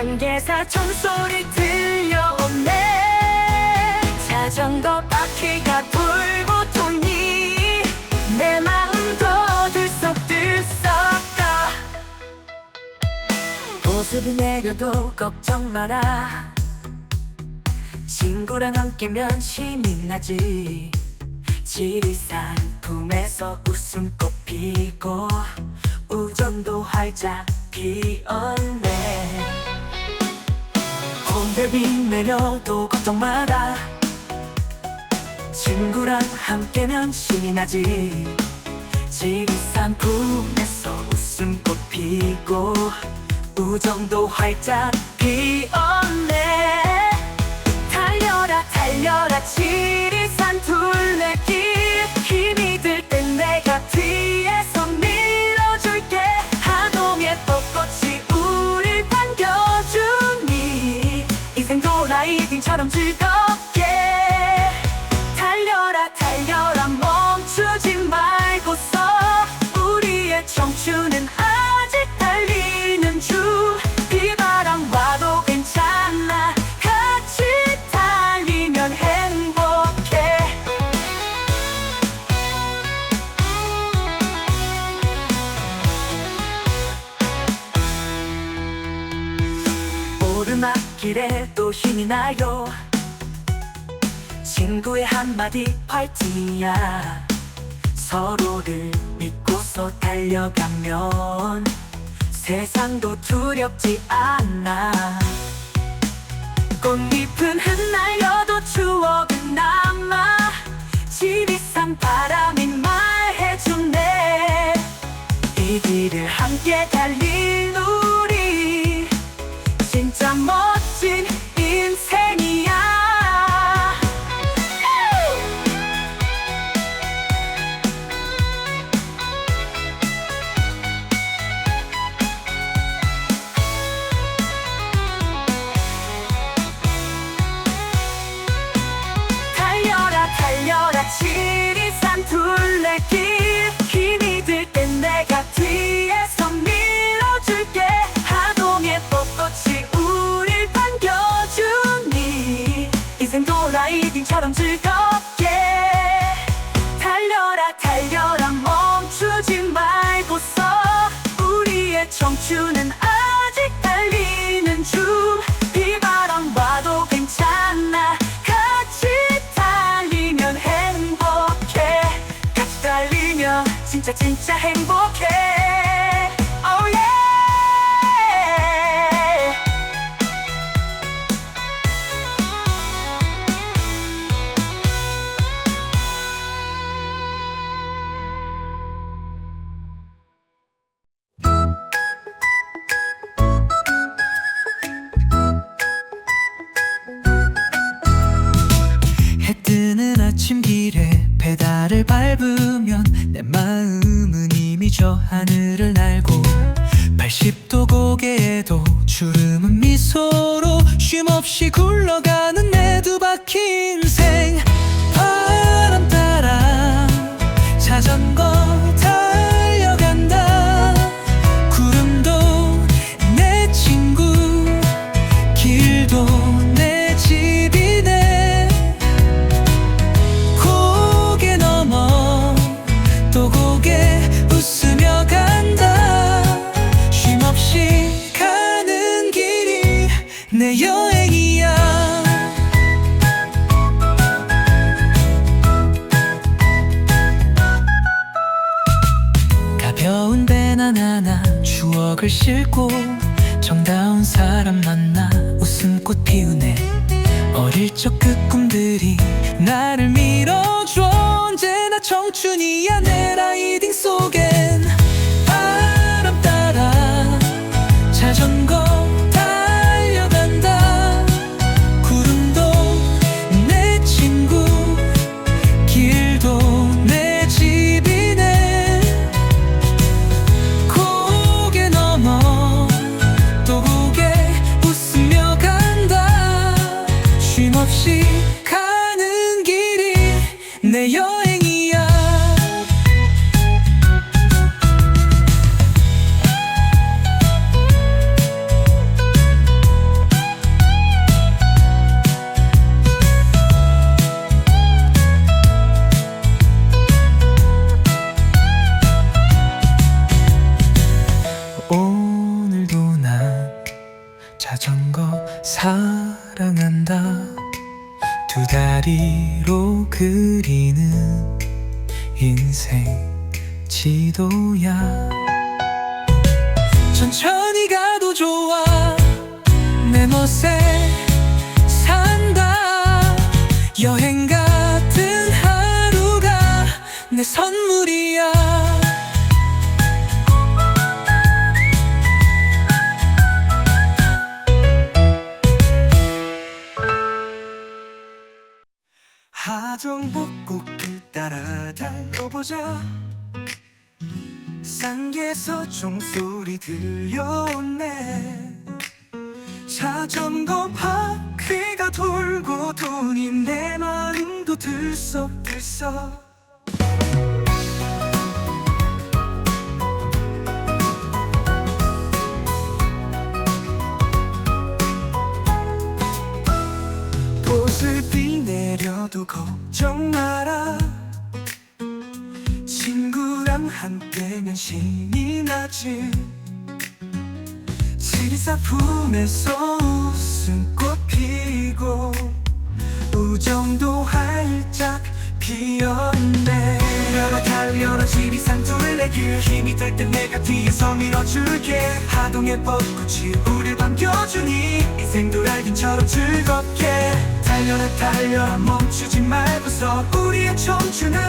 단계사 총소리 들려오네. 자전거 바퀴가 돌고 도니. 내 마음도 들썩들썩다 보습이 내려도 걱정 마라. 친구랑 함께면 신이 나지. 지리산 품에서 웃음꽃 피고 우정도 활짝 피었네 홍대비 내려도 걱정 마라 친구랑 함께면 신이 나지. 지리산 품에서 웃음꽃 피고 우정도 활짝 피었 라이딩처럼 즐겁 힘이 나요. 친구의 한마디 파이팅이야. 서로를 믿고서 달려가면 세상도 두렵지 않아. 꽃잎은 흩날려도 추억은 남아. 지리산 바람이 말해주네. 이 길을 함께 달린 우리. 진짜 멋진 라이딩처럼 즐겁게. 달려라 달려라 멈추지 말고서. 우리의 청춘은 아직 달리는 중. 비바람 와도 괜찮아. 같이 달리면 행복해. 같이 달리면 진짜 진짜 행복해 밟으면 내 마음은 이미 저 하늘을 날고 80도 고개에도 주름은 미소로 쉼없이 굴러가는 하나 추억을 싣고 정다운 사람 만나 웃음꽃 피우네. 어릴 적 그 꿈들이 나를 밀어줘. 언제나 청춘이야 내 내 여 두 다리로 그리는 인생 지도야. 천천히 가도 좋아. 내 멋에 하정복곡길 따라 달려보자. 쌍에서 종소리 들려오네. 자전거 바퀴가 돌고 도니 내 마음도 들썩들썩 신이 나지. 지리사 품에서 웃음꽃 피고 우정도 활짝 피었네. 달려라 달려라 지리산 둘레길 힘이 될때 내가 뒤에서 밀어줄게. 하동의 벚꽃이 우릴 반겨주니 인생도 날긴처럼 즐겁게. 달려라 달려라 멈추지 말고서 우리의 청춘은